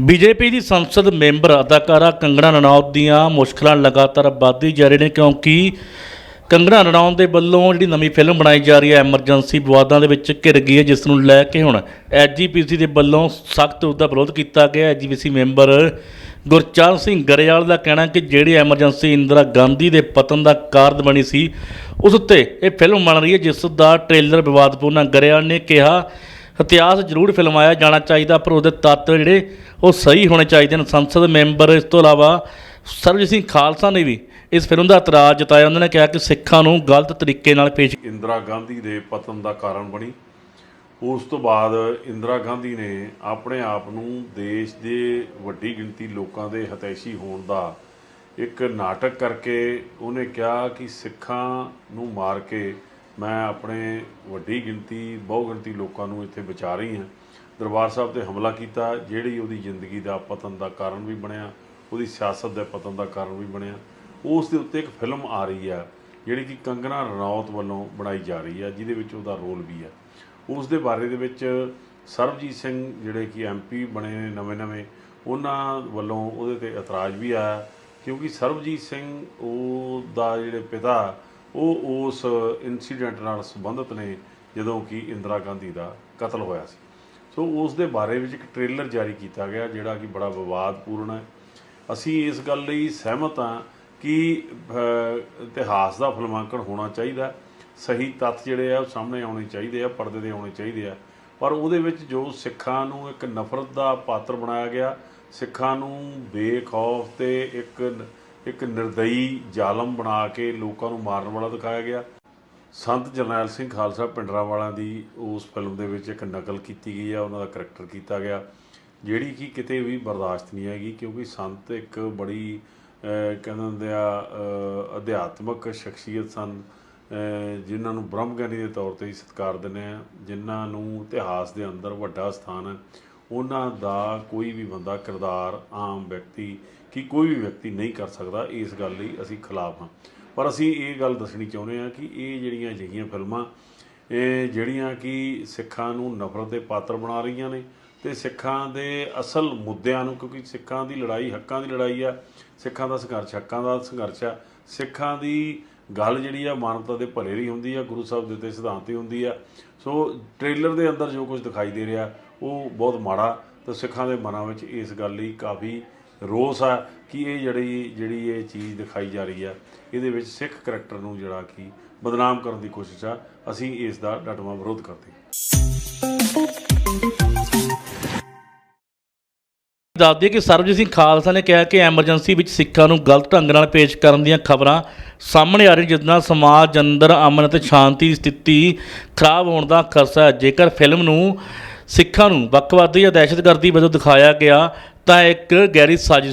BJP ਦੀ ਸੰਸਦ member ਅਦਾਕਾਰਾ ਕੰਗਣਾ ਰਣੌਤ ਦੀਆਂ ਮੁਸ਼ਕਲਾਂ ਲਗਾਤਾਰ ਵੱਧਦੀ ਜਾ ਰਹੀਆਂ ਨੇ ਕਿਉਂਕਿ ਕੰਗਣਾ ਰਣੌਤ ਦੇ ਵੱਲੋਂ ਜਿਹੜੀ ਨਵੀਂ ਫਿਲਮ ਬਣਾਈ ਜਾ ਰਹੀ ਹੈ, ਐਮਰਜੈਂਸੀ ਵਿਵਾਦਾਂ ਦੇ ਵਿੱਚ ਘਿਰ ਗਈ ਹੈ, ਜਿਸ ਨੂੰ ਲੈ ਕੇ ਹੁਣ ਐਜੀਪੀਸੀ ਦੇ ਵੱਲੋਂ ਸਖਤ ਉਸ ਦਾ ਵਿਰੋਧ ਕੀਤਾ ਗਿਆ। ਐਜੀਪੀਸੀ ਮੈਂਬਰ ਗੁਰਚਰਨ ਸਿੰਘ ਗਰੇਵਾਲ ਦਾ ਕਹਿਣਾ ਕਿ ਜਿਹੜੀ ਐਮਰਜੈਂਸੀ ਇੰਦਰਾ ਗਾਂਧੀ ਦੇ ਪਤਨ ਦਾ ਕਾਰਨ ਬਣੀ ਸੀ, ਉਸ ਉੱਤੇ ਇਹ ਫਿਲਮ ਬਣ ਰਹੀ ਹੈ, ਜਿਸ ਦਾ ਟ੍ਰੇਲਰ ਵਿਵਾਦਪੂਰਨ ਹੈ ਗਰੇਵਾਲ ਨੇ ਕਿਹਾ ਇਤਿਹਾਸ ਜ਼ਰੂਰ ਫਿਲਮਾਇਆ ਜਾਣਾ ਚਾਹੀਦਾ, ਪਰ ਉਹਦੇ ਤੱਤ ਜਿਹੜੇ ਉਹ ਸਹੀ ਹੋਣੇ ਚਾਹੀਦੇ ਨੇ। ਸੰਸਦ ਮੈਂਬਰ ਇਸ ਤੋਂ ਇਲਾਵਾ ਸਰਬਜੀਤ ਸਿੰਘ ਖਾਲਸਾ ਨੇ ਵੀ ਇਸ ਫਿਲਮ ਦਾ ਇਤਰਾਜ਼ ਜਤਾਇਆ। ਉਹਨਾਂ ਨੇ ਕਿਹਾ ਕਿ ਸਿੱਖਾਂ ਨੂੰ ਗਲਤ ਤਰੀਕੇ ਨਾਲ ਪੇਸ਼ ਇੰਦਰਾ ਗਾਂਧੀ ਦੇ ਪਤਨ ਦਾ ਕਾਰਨ ਬਣੀ। ਉਸ ਤੋਂ ਬਾਅਦ ਇੰਦਰਾ ਗਾਂਧੀ ਨੇ ਆਪਣੇ ਆਪ ਨੂੰ ਦੇਸ਼ ਦੇ ਵੱਡੀ ਗਿਣਤੀ ਲੋਕਾਂ ਦੇ ਹਤੈਸ਼ੀ ਹੋਣ ਦਾ ਇੱਕ ਨਾਟਕ ਕਰਕੇ ਉਹਨੇ ਕਿਹਾ ਕਿ ਸਿੱਖਾਂ ਨੂੰ ਮਾਰ ਕੇ ਮੈਂ ਆਪਣੇ ਵੱਡੀ ਗਿਣਤੀ ਬਹੁ ਗਿਣਤੀ ਲੋਕਾਂ ਨੂੰ ਇੱਥੇ ਬਚਾ ਰਹੀ ਹਾਂ। ਦਰਬਾਰ ਸਾਹਿਬ ਤੇ ਹਮਲਾ ਕੀਤਾ, ਜਿਹੜੀ ਉਹਦੀ ਜ਼ਿੰਦਗੀ ਦਾ ਪਤਨ ਦਾ ਕਾਰਨ ਵੀ ਬਣਿਆ, ਉਹਦੀ ਸਿਆਸਤ ਦੇ ਪਤਨ ਦਾ ਕਾਰਨ ਵੀ ਬਣਿਆ। ਉਸ ਦੇ ਉੱਤੇ ਇੱਕ ਫਿਲਮ ਆ ਰਹੀ ਆ ਜਿਹੜੀ ਕਿ ਕੰਗਨਾ ਰਣੌਤ ਵੱਲੋਂ ਬਣਾਈ ਜਾ ਰਹੀ ਆ ਜਿਹਦੇ ਵਿੱਚ ਉਹਦਾ ਰੋਲ ਵੀ ਆ ਉਸ ਦੇ ਬਾਰੇ ਦੇ ਵਿੱਚ ਸਰਬਜੀਤ ਸਿੰਘ ਜਿਹੜੇ ਕਿ ਐਮਪੀ ਬਣੇ ਨੇ ਨਵੇਂ-ਨਵੇਂ ਉਹਨਾਂ ਵੱਲੋਂ ਉਹਦੇ ਤੇ ਇਤਰਾਜ਼ ਵੀ ਆਇਆ, ਕਿਉਂਕਿ ਸਰਬਜੀਤ ਸਿੰਘ, ਉਹ ਦਾ ਜਿਹੜੇ ਪਿਤਾ ਉਹ ਉਸ ਇਨਸੀਡੈਂਟ ਨਾਲ ਸੰਬੰਧਿਤ ਨੇ ਜਦੋਂ ਕਿ ਇੰਦਰਾ ਗਾਂਧੀ ਦਾ ਕਤਲ ਹੋਇਆ ਸੀ। ਸੋ ਉਸ ਦੇ ਬਾਰੇ ਵਿੱਚ ਇੱਕ ਟ੍ਰੇਲਰ ਜਾਰੀ ਕੀਤਾ ਗਿਆ ਜਿਹੜਾ ਕਿ ਬੜਾ ਵਿਵਾਦਪੂਰਨ ਹੈ। ਅਸੀਂ ਇਸ ਗੱਲ ਲਈ ਸਹਿਮਤ ਹਾਂ ਕਿ ਇਤਿਹਾਸ ਦਾ ਫਿਲਮਾਂਕਣ ਹੋਣਾ ਚਾਹੀਦਾ ਸਹੀ ਤੱਥ ਜਿਹੜੇ ਆ ਉਹ ਸਾਹਮਣੇ ਆਉਣੇ ਚਾਹੀਦੇ ਆ, ਪਰਦੇ ਦੇ ਆਉਣੇ ਚਾਹੀਦੇ ਆ। ਪਰ ਉਹਦੇ ਵਿੱਚ ਜੋ ਸਿੱਖਾਂ ਨੂੰ ਇੱਕ ਨਫ਼ਰਤ ਦਾ ਪਾਤਰ ਬਣਾਇਆ ਗਿਆ, ਸਿੱਖਾਂ ਨੂੰ ਬੇਖੌਫ ਤੇ ਇੱਕ ਇੱਕ ਨਿਰਦਈ ਜ਼ਾਲਮ ਬਣਾ ਕੇ ਲੋਕਾਂ ਨੂੰ ਮਾਰਨ ਵਾਲਾ ਦਿਖਾਇਆ ਗਿਆ। ਸੰਤ ਜਰਨੈਲ ਸਿੰਘ ਖਾਲਸਾ ਪਿੰਡਰਾਂ ਵਾਲਿਆਂ ਦੀ ਉਸ ਫਿਲਮ ਦੇ ਵਿੱਚ ਇੱਕ ਨਕਲ ਕੀਤੀ ਗਈ ਆ, ਉਹਨਾਂ ਦਾ ਕਰੈਕਟਰ ਕੀਤਾ ਗਿਆ, ਜਿਹੜੀ ਕਿ ਕਿਤੇ ਵੀ ਬਰਦਾਸ਼ਤ ਨਹੀਂ ਹੈਗੀ, ਕਿਉਂਕਿ ਸੰਤ ਇੱਕ ਬੜੀ ਕਹਿੰਦੇ ਹੁੰਦੇ ਆ ਅਧਿਆਤਮਕ ਸ਼ਖਸੀਅਤ ਸਨ ਜਿਨ੍ਹਾਂ ਨੂੰ ਬ੍ਰਹਮ ਗਿਆਨੀ ਦੇ ਤੌਰ ਤੇ ਹੀ ਸਤਿਕਾਰ ਦਿੰਦੇ ਆ, ਜਿਨ੍ਹਾਂ ਨੂੰ ਇਤਿਹਾਸ ਦੇ ਅੰਦਰ ਵੱਡਾ ਸਥਾਨ ਹੈ ਉਹਨਾਂ ਦਾ ਕੋਈ ਵੀ ਬੰਦਾ, ਕਿਰਦਾਰ ਆਮ ਵਿਅਕਤੀ ਕਿ ਕੋਈ ਵੀ ਵਿਅਕਤੀ ਨਹੀਂ ਕਰ ਸਕਦਾ, ਇਸ ਗੱਲ ਲਈ ਅਸੀਂ ਖਿਲਾਫ ਹਾਂ। ਪਰ ਅਸੀਂ ਇਹ ਗੱਲ ਦੱਸਣੀ ਚਾਹੁੰਦੇ ਹਾਂ ਕਿ ਇਹ ਜਿਹੜੀਆਂ ਅਜਿਹੀਆਂ ਫਿਲਮਾਂ, ਇਹ ਜਿਹੜੀਆਂ ਕਿ ਸਿੱਖਾਂ ਨੂੰ ਨਫ਼ਰਤ ਦੇ ਪਾਤਰ ਬਣਾ ਰਹੀਆਂ ਨੇ ਤੇ ਸਿੱਖਾਂ ਦੇ ਅਸਲ ਮੁੱਦਿਆਂ ਨੂੰ, ਕਿਉਂਕਿ ਸਿੱਖਾਂ ਦੀ ਲੜਾਈ ਹੱਕਾਂ ਦੀ ਲੜਾਈ ਆ, ਸਿੱਖਾਂ ਦਾ ਸੰਘਰਸ਼ ਹੱਕਾਂ ਦਾ ਸੰਘਰਸ਼ ਆ, ਸਿੱਖਾਂ ਦੀ ਗੱਲ ਜਿਹੜੀ ਆ ਮਾਨਵਤਾ ਦੇ ਭਲੇ ਦੀ ਹੁੰਦੀ ਆ, ਗੁਰੂ ਸਾਹਿਬ ਦੇ ਤੇ ਸਿਧਾਂਤ ਹੀ ਹੁੰਦੀ ਆ। ਸੋ ਟ੍ਰੇਲਰ ਦੇ ਅੰਦਰ ਜੋ ਕੁਝ ਦਿਖਾਈ ਦੇ ਰਿਹਾ, ਉਹ ਬਹੁਤ ਮਾੜਾ ਤੇ ਸਿੱਖਾਂ ਦੇ ਮਨਾਂ ਵਿੱਚ ਇਸ ਗੱਲ ਲਈ ਕਾਫੀ ਰੋਸ ਆ ਕਿ ਇਹ ਜਿਹੜੀ ਜਿਹੜੀ ਇਹ ਚੀਜ਼ ਦਿਖਾਈ ਜਾ ਰਹੀ ਆ, ਇਹਦੇ ਵਿੱਚ ਸਿੱਖ ਕਰੈਕਟਰ ਨੂੰ ਜਿਹੜਾ ਕਿ ਬਦਨਾਮ ਕਰਨ ਦੀ ਕੋਸ਼ਿਸ਼ ਆ, ਅਸੀਂ ਇਸ ਦਾ ਡਟਵਾਂ ਵਿਰੋਧ ਕਰਦੇ ਹਾਂ। ਦੱਸ ਦਈਏ ਕਿ ਸਰਬਜੀਤ ਸਿੰਘ ਖਾਲਸਾ ਨੇ ਕਿਹਾ ਕਿ ਐਮਰਜੈਂਸੀ ਵਿੱਚ ਸਿੱਖਾਂ ਨੂੰ ਗਲਤ ਢੰਗ ਨਾਲ ਪੇਸ਼ ਕਰਨ ਦੀਆਂ ਖਬਰਾਂ ਸਾਹਮਣੇ ਆ ਰਹੀ ਜਿਸ ਨਾਲ ਸਮਾਜ ਅੰਦਰ ਅਮਨ ਅਤੇ ਸ਼ਾਂਤੀ ਦੀ ਸਥਿਤੀ ਖਰਾਬ ਹੋਣ ਦਾ ਖਰਚਾ ਹੈ। ਜੇਕਰ ਫਿਲਮ ਨੂੰ ਸਿੱਖਾਂ ਨੂੰ ਵੱਖਵਾਦੀ ਜਾਂ ਦਹਿਸ਼ਤਗਰਦੀ ਵਜੋਂ ਦਿਖਾਇਆ ਗਿਆ, ਤਾਂ ਇੱਕ ਗਹਿਰੀ ਸਾਜ਼ਿਸ਼